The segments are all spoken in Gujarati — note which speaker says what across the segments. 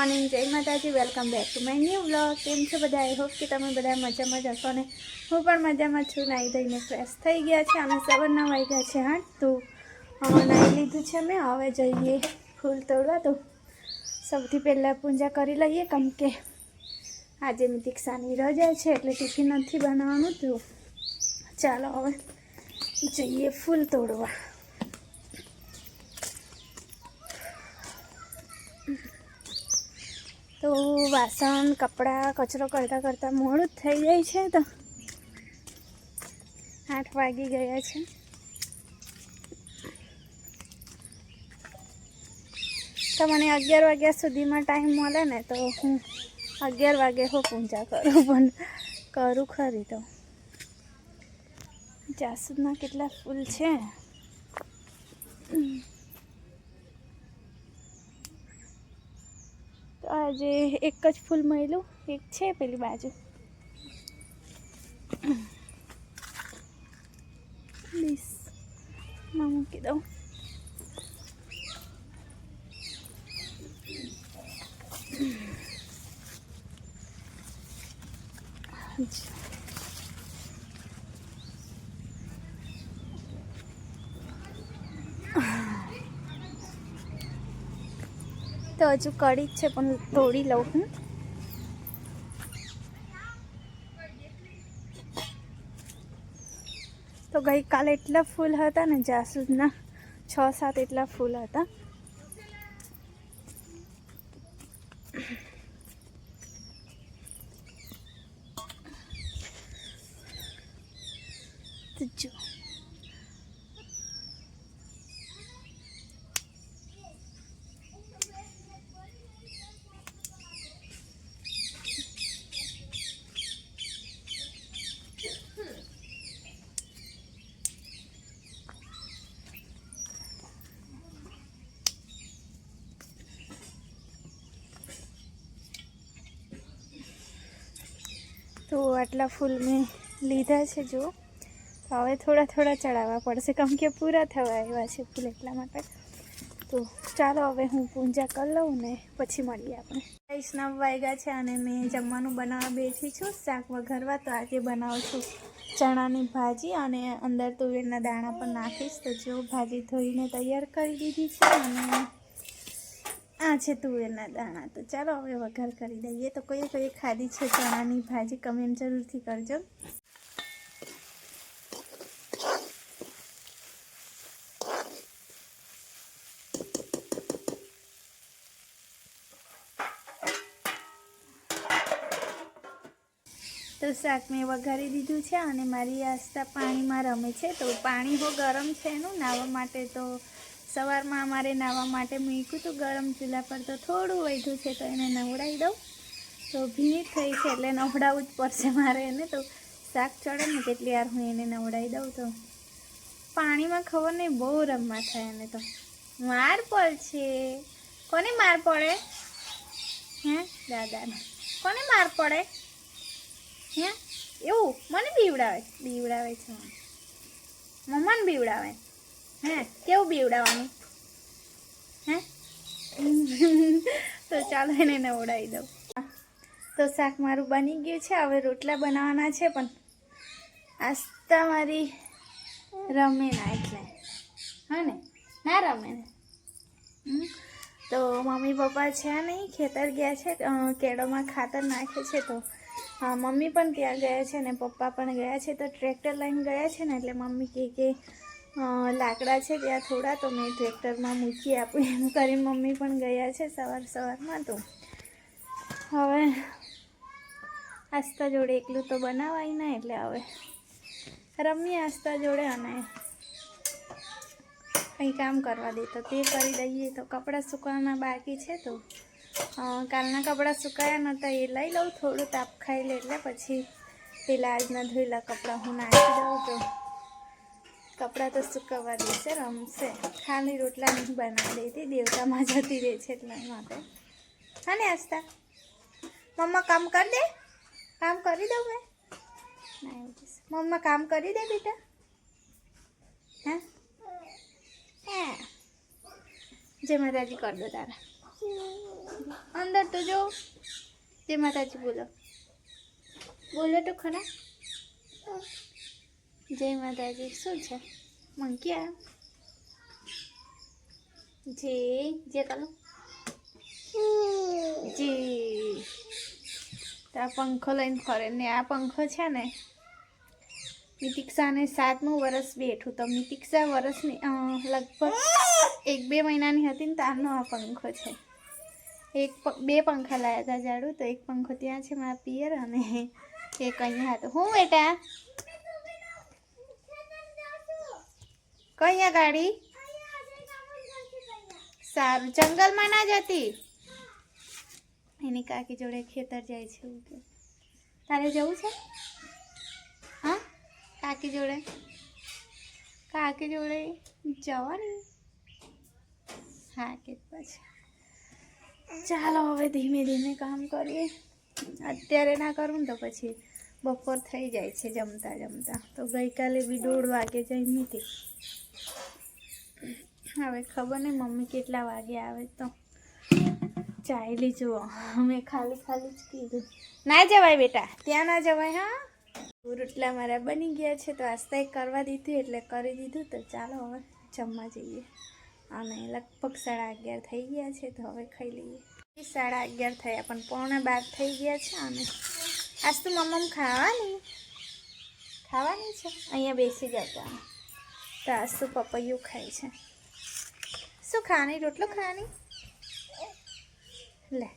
Speaker 1: મોર્નિંગ જય માતાજી. Welcome back to my new blog કેમ છો બધા? આઈ હોપ કે તમે બધા મજામાં જ હશો ને હું પણ મજામાં છું નાહી ધોઈને ફ્રેશ થઈ ગયા છે. અને સવારના વાગ્યા છે, હા? તો નાહી લીધું છે મેં. હવે જઈએ ફૂલ તોડવા. તો સૌથી પહેલાં પૂજા કરી લઈએ. કેમ કે આજે મેં દીક્ષાની રજા છે, એટલે ટિફિન નથી બનાવવાનું. તો ચાલો હવે જઈએ ફૂલ તોડવા. તો વાસણ, કપડાં, કચરો કરતાં કરતાં મોડું જ થઈ જાય છે તો. આઠ વાગી ગયા છે. તો મને અગિયાર વાગ્યા સુધીમાં ટાઈમ મળે ને તો હું અગિયાર વાગે હું પૂજા કરું, પણ કરું ખરી તો. જાસૂદના કેટલા ફૂલ છે તો આજે એક જ ફૂલ મળ્યું. એક છે પેલી બાજુ. પ્લીઝ મૂકી દઉં. હજુ કડી જ છે, પણ તોડી લઉં હું. તો ગઈકાલે એટલા ફૂલ હતા ને, જાસૂદના છ, સાત એટલા ફૂલ હતા તો જો તો આટલા ફૂલ મેં લીધા છે જો તો હવે થોડા થોડા ચડાવવા પડશે કેમ કે પૂરા થવા આવ્યા છે ફૂલ એટલા માટે. તો ચાલો હવે હું પૂજા કરી લઉં ને પછી મળીએ આપણે. વૈષ્ણવ વાગ્યા છે અને મેં જમવાનું બનાવવા બેઠી છું. શાક વઘારવા તો આજે બનાવું છું ચણાની ભાજી અને અંદર તુવેરના દાણા પણ નાખીશ. તો જો ભાજી ધોઈને તૈયાર કરી દીધી છે અને આ છે તુવેરના દાણા. તો ચાલો હવે વઘાર કરી દઈએ. તો કઈ કઈ ખાધી છે ચણાની ભાજી કમેન્ટ જરૂરથી કરજો. તો શાક મેં વઘારી દીધું છે અને મારી આસ્તા પાણીમાં રમે છે. તો પાણી બહુ ગરમ છે એનું. નાહવા માટે તો સવારમાં અમારે નાહવા માટે મૂક્યું હતું, ગરમ ચૂલા પર તો થોડું વધ્યું છે તો એને નવડાવી દઉં. તો ભીની થઈ છે એટલે નવડાવવું જ પડશે મારે એને. તો શાક ચડે ને કેટલી વાર હું એને નવડાવી દઉં તો. પાણીમાં ખબર નહીં, બહુ રમવા થાય એને તો. માર પડશે. કોને માર પડે? હે, દાદાને. કોને માર પડે? હે, એવું? મને બીવડાવે બીવડાવે છે મને. મમ્માને બીવડાવે હે, કેવું બીવડાવવાનું? હે? તો ચાલો એને નવડાવી દઉં. તો શાક મારું બની ગયું છે, હવે રોટલા બનાવવાના છે, પણ આસ્તા મારી રમે ના એટલે. હા ને? ના રમે ને? તો મમ્મી પપ્પા છે નહીં, ખેતર ગયા છે કેળોમાં ખાતર નાખે છે તો. હા, મમ્મી પણ ત્યાં ગયા છે ને, પપ્પા પણ ગયા છે, તો ટ્રેક્ટર લઈને ગયા છે ને, એટલે મમ્મી કહે કે લાકડા છે ત્યાં થોડા તો મેં ટ્રેક્ટરમાં મૂકી આપું. એમ કરી મમ્મી પણ ગયા છે સવાર સવારમાં તો. હવે આસ્તા જોડે એકલું તો બનાવાય ના એટલે હવે રમીએ આસ્તા જોડે અને કંઈ કામ કરવા દે. તો તે કરી દઈએ. તો કપડાં સુકવાના બાકી છે તો કાલના કપડાં સુકાયા નહોતા એ લઈ લઉં થોડું તાપ ખાઈ લે એટલે પછી પેલા આજના ધોયેલા કપડાં હું નાખી દઉં તો કપડાં તો સુકવવા દેશે રમશે. ખાલી રોટલા નહીં બનાવી દેતી, દેવતામાં જતી રહે છે એટલા માટે. હા ને આસ્તા મમ્મા, કામ કરી દે? કામ કરી દઉં મેં? મમ્મા, કામ કરી દે બેટા? હે? હે. જય માતાજી કર દો તારા. અંદર તો જો. જય માતાજી બોલો. બોલો તો ખરા. જય માતાજી, શું છે? મંકી આ જે જે કરો જી. આ પંખો લઈને ફરે ને આ પંખો છે ને, મિતિક્ષાને સાતમું વર્ષ બેઠું. તો મિતિક્ષા વર્ષની લગભગ એક બે મહિનાની હતી ને તારનો આ પંખો છે. એક બે પંખા લાવ્યા હતા જાડું તો એક પંખો ત્યાં છે મારા પિયર અને એક અહીંયા હતો. હું બેટા? કઈ ગાડી? સારું, જંગલમાં ના જતી? એની કાકી જોડે ખેતર જાય છે એવું કે. તારે જવું છે? હા? કાકી જોડે? કાકી જોડે જવાની? હા, કે પછી. ચાલો, હવે ધીમે ધીમે કામ કરીએ. અત્યારે ના કરું તો પછી બપોર થઈ જાય છે જમતા જમતા. તો ગઈકાલે બી દોઢ વાગે જમી હતી હવે ખબર નહીં મમ્મી કેટલા વાગે આવે તો. ચાલી જુઓ અમે ખાલી ખાલી જ કીધું. ના જવાય બેટા, ત્યાં ના જવાય, હા? રોટલા મારા બની ગયા છે, તો આસ્તા કરવા દીધું, એટલે કરી દીધું, તો ચાલો હવે જમવા જઈએ. અને લગભગ સાડા અગિયાર થઈ ગયા છે, તો હવે ખાઈ લઈએ. સાડા અગિયાર થયા, પણ પોણા બાર થઈ ગયા છે, અને આજ તો મમ્મ ખાવાની. ખાવાની છે? અહીંયા બેસી જતા તો આજ તો પપૈયું ખાય છે. શું ખાવાની? રોટલો ખાવાની? લે.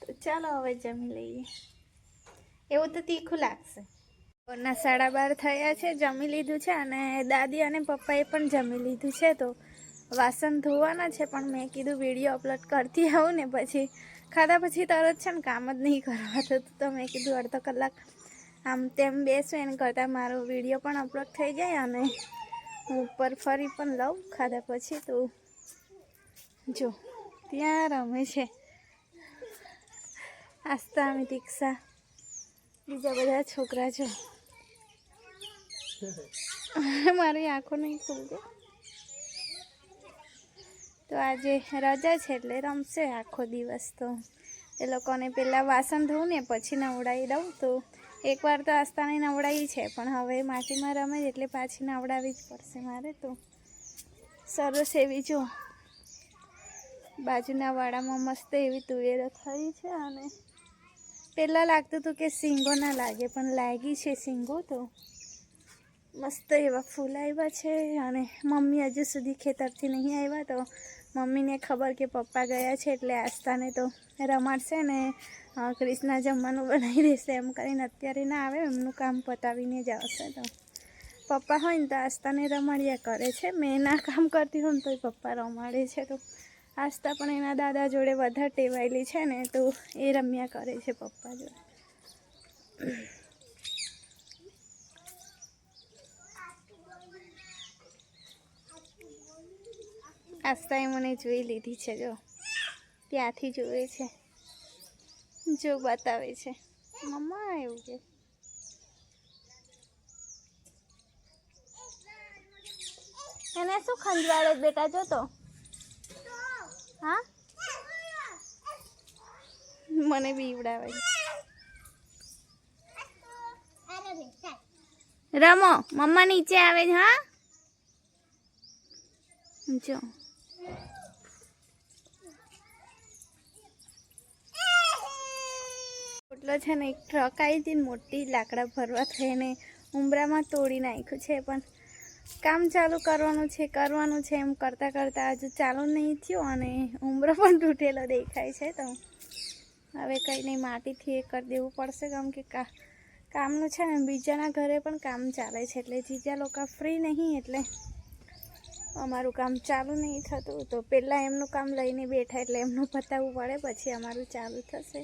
Speaker 1: તો ચાલો હવે જમી લઈએ. એવું તો તીખું લાગશે. ના સાડા બાર થયા છે, જમી લીધું છે અને દાદી અને પપ્પાએ પણ જમી લીધું છે. તો વાસણ ધોવાના છે, પણ મેં કીધું વીડિયો અપલોડ કરતી આવું ને પછી ખાધા પછી તરત છે ને કામ જ નહીં કરવા થતું તો મેં કીધું અડધો કલાક આમ તેમ બેસું એને કરતાં મારો વીડિયો પણ અપલોડ થઈ જાય અને હું ઉપર ફરી પણ લઉં ખાધા પછી તો જો ત્યાં રમે છે. આસ્તા અમે દીક્ષા. બીજા બધા છોકરા જો મારી આંખો નહીં ખુલતી. તો આજે રજા છે એટલે રમશે આખો દિવસ તો. એ લોકોને પહેલાં વાસણ ધોઉં ને પછી નવડાવી દઉં તો એકવાર તો આસ્તાને નવડાવી છે, પણ હવે માટીમાં રમે જ એટલે પાછી નવડાવી જ પડશે મારે તો. સરસ એવી જો. બાજુના વાડામાં મસ્ત એવી તુવેરો થઈ છે અને પહેલાં લાગતું હતું કે સિંગો ના લાગે, પણ લાગી છે સિંગો તો. મસ્ત એવા ફૂલ આવ્યા છે અને મમ્મી હજુ સુધી ખેતરથી નહીં આવ્યા તો મમ્મીને ખબર કે પપ્પા ગયા છે એટલે આસ્થાને તો રમાડશે ને ક્રિષ્ના જમવાનું બનાવી દેશે એમ કરીને અત્યારે ના આવે, એમનું કામ પતાવીને જ આવશે તો. પપ્પા હોય ને તો આસ્થાને રમાડ્યા કરે છે. મેં ના કામ કરતી ને તોય પપ્પા રમાડે છે તો. આસ્થા પણ એના દાદા જોડે વધારે ટેવાયેલી છે ને, તો એ રમ્યા કરે છે પપ્પા જોડે. આસ્તાએ મને જોઈ લીધી છે, જો. ત્યાંથી જોવે છે. જો બતાવે છે. મમ્મા, એવું કે. એને શું ખંજવાળે બેટા, જો તો. હા? મને બીવડાવે. રમો, મમ્મા નીચે આવે છે, હા? જો. ઓટલો છે ને એક ટ્રક આવી હતી મોટી, લાકડા ભરવા થઈને ઉમરામાં તોડી નાખ્યું છે. પણ કામ ચાલુ કરવાનું છે કરવાનું છે એમ કરતાં કરતાં હજુ ચાલુ નહીં થયું અને ઉમરો પણ તૂટેલો દેખાય છે. તો હવે કંઈ નહીં, માટીથી એ કરી દેવું પડશે કેમ કે કામનું છે ને, બીજાના ઘરે પણ કામ ચાલે છે. એટલે જીજા લોકો ફ્રી નહીં એટલે અમારું કામ ચાલુ નહીં થતું. તો પહેલાં એમનું કામ લઈને બેઠા એટલે એમનું પતાવવું પડે, પછી અમારું ચાલુ થશે.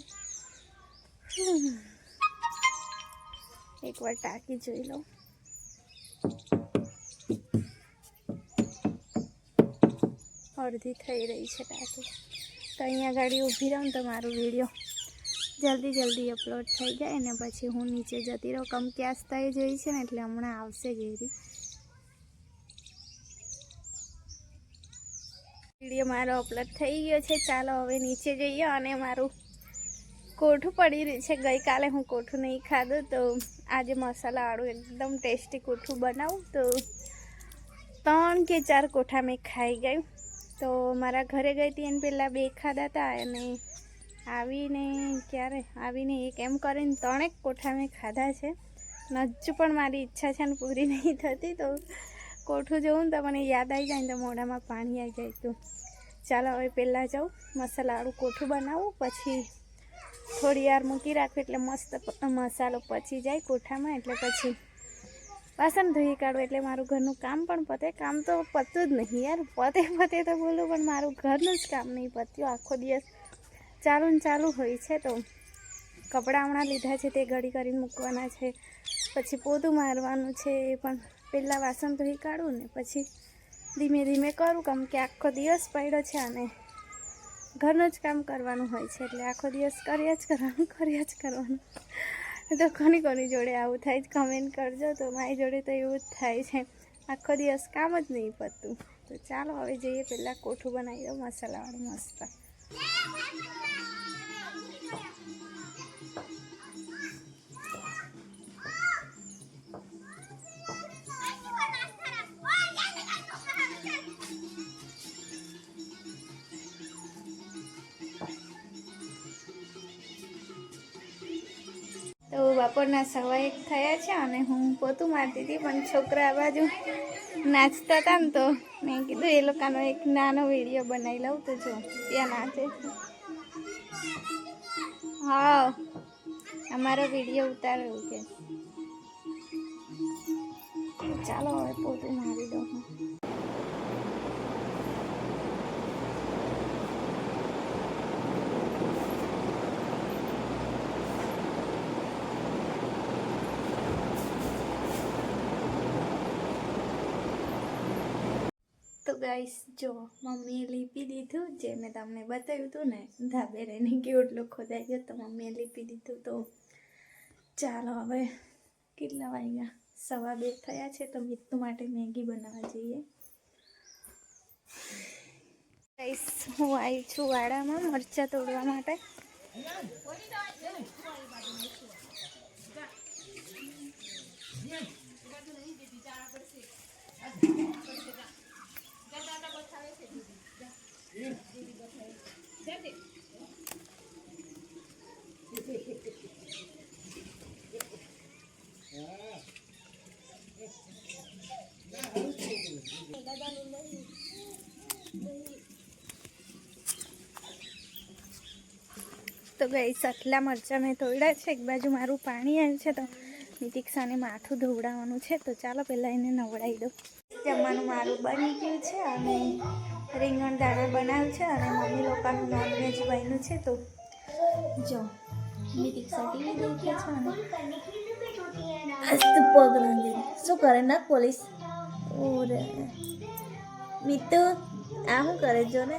Speaker 1: એકવાર ટાંકી જોઈ લઉં. અડધી થઈ રહી છે ટાંકી. તો અહીંયા ગાડી ઊભી રહું તો મારો વીડિયો જલ્દી જલ્દી અપલોડ થઈ જાય ને પછી હું નીચે જતી રહું. કમ કે આસ્તાએ જોઈ છે ને એટલે હમણાં આવશે ઘેરી. વીડિયો મારો અપલોડ થઈ ગયો છે. ચાલો હવે નીચે જઈએ અને મારું કોઠું પડી રહ્યું છે. ગઈકાલે હું કોઠું નહીં ખાધું તો આજે મસાલાવાળું એકદમ ટેસ્ટી કોઠું બનાવું તો ત્રણ કે ચાર કોઠા મેં ખાઈ ગયું તો મારા ઘરે ગઈ હતી એને પહેલાં બે ખાધા હતા અને આવીને ક્યારે? આવીને એક એમ કરીને ત્રણેક કોઠા મેં ખાધા છે. નજુ પણ મારી ઈચ્છા છે ને પૂરી નહીં થતી તો કોઠું જોઉં તો મને યાદ આવી જાય ને તો મોઢામાં પાણી આવી જાય તો. ચાલો હવે પહેલાં જાઉં, મસાલાવાળું કોઠું બનાવું, પછી થોડી વાર મૂકી રાખું એટલે મસ્ત મસાલો પચી જાય કોઠામાં એટલે પછી વાસણ ધોઈ કાઢું એટલે મારું ઘરનું કામ પણ પતે. કામ તો પતું જ નહીં યાર. પતે પતે તો બોલું, પણ મારું ઘરનું જ કામ નહીં પત્યું. આખો દિવસ ચાલુ ને ચાલુ હોય છે તો કપડાં હમણાં લીધા છે, તે ઘડી કરીને મૂકવાના છે. પછી પોતું મારવાનું છે એ પણ પહેલાં વાસણ ધોઈ કાઢું ને પછી ધીમે ધીમે કરું. કેમ કે આખો દિવસ પડ્યો છે અને ઘરનું જ કામ કરવાનું હોય છે, એટલે આખો દિવસ કર્યા જ કરવાનું, કર્યા જ કરવાનું. તો કોની કોની જોડે આવું થાય જ કમેન્ટ કરજો. તો મારી જોડે તો એવું જ થાય છે. આખો દિવસ કામ જ નહીં પતતું તો ચાલો, હવે જઈએ પહેલાં કોઠું બનાવી દો મસાલાવાળું મસ્ત. બપોરના સવા એક થયા છે અને હું પોતું મારતી હતી, પણ છોકરા આ બાજુ નાચતા હતા ને તો મેં કીધું એ લોકોનો એક નાનો વીડિયો બનાવી લઉં તો જો, ત્યાં નાચે છે. હા, અમારો વીડિયો ઉતાર્યો કે ચાલો હવે પોતું મારી દઉં. ગાઈસ જો મમ્મીએ લીપી દીધું, જે મેં તમને બતાવ્યું હતું ને ધાબે રહીને કેવડલો ખોદાઈ ગયો, તો મમ્મીએ લીપી દીધું. તો ચાલો હવે કેટલા વાગ્યા? સવા બે થયા છે, તો મિત્તુ માટે મેગી બનાવવા જઈએ. ગાઈસ હું આવી છું વાડામાં મરચાં તોડવા માટે. ગઈ સટલા મરચાં મેં તોડ્યા છે. એક બાજુ મારું પાણી આવ્યું છે તો નિતિક્ષાને માથું ધોવડાવવાનું છે. તો ચાલો પહેલાં એને નવડાવી દઉં. જમવાનું મારું બની ગયું છે અને રીંગણ દાણા બનાવ્યું છે અને મમ્મી લોકોનું નોનવેજ બન્યું છે. તો જો નિતિક્ષા ટીવી પગ રાંધી શું કરે ના પોલીસ? ઓરે. મિત્તુ આ શું કરે જો ને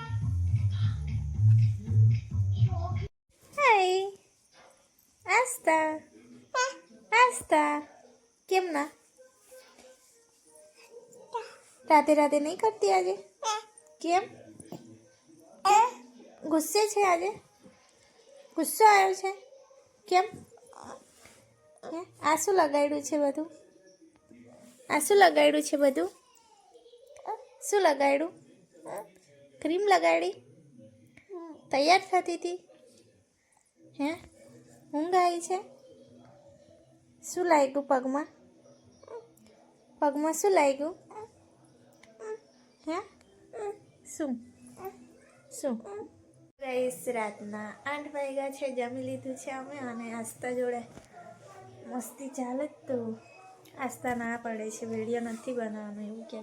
Speaker 1: આસ્તા આસ્તા કેમ ના રાતે રાતે નહીં કરતી આજે કેમ ગુસ્સે છે આજે ગુસ્સો આવ્યો છે કેમ? આ શું લગાડ્યું છે બધું આ શું લગાડ્યું છે બધું શું લગાડ્યું ક્રીમ લગાડી તૈયાર થતી હતી હે ઊંઘ આવી છે? શું લાગ્યું પગમાં? પગમાં શું લાગ્યું? હે? શું? શું? રહીશ રાતના આઠ વાગ્યા છે, જમી લીધું છે અમે અને આસ્તા જોડે. મસ્તી ચાલે જ તો. આસ્તા ના પડે છે, વીડિયો નથી બનાવવાનો એવું કે.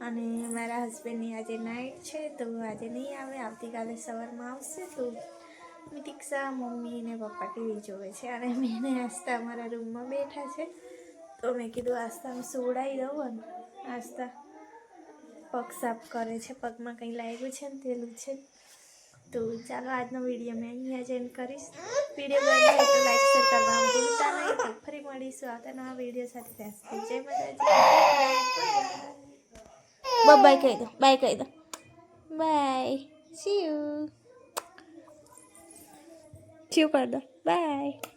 Speaker 1: અને મારા હસબન્ડની આજે નાઇટ છે, તો આજે નહીં આવે, આવતીકાલે સવારમાં આવશે તો મિતિક્ષા મમ્મી ને પપ્પા ટીવી જોવે છે અને મેં ને આસ્તા અમારા રૂમમાં બેઠા છે. તો મેં કીધું આસ્તા હું સુવડાવી દઉં અને આસ્તા પગ સાફ કરે છે. પગમાં કંઈ લાગ્યું છે ને તેલું છે. તો ચાલો, આજનો વીડિયો મેં અહીંયા જ એન્ડ કરીશ. વીડિયો ગમે તો લાઈક શેર કરવાનું ભૂલતા નહીં. તો ફરી મળીશું આવતા નવા વીડિયો સાથે. ત્યાં સુધી જય માતાજી. બાય કહી દો. બાય કહી દો. બાય સી યુ ચીવ કરી દો બાય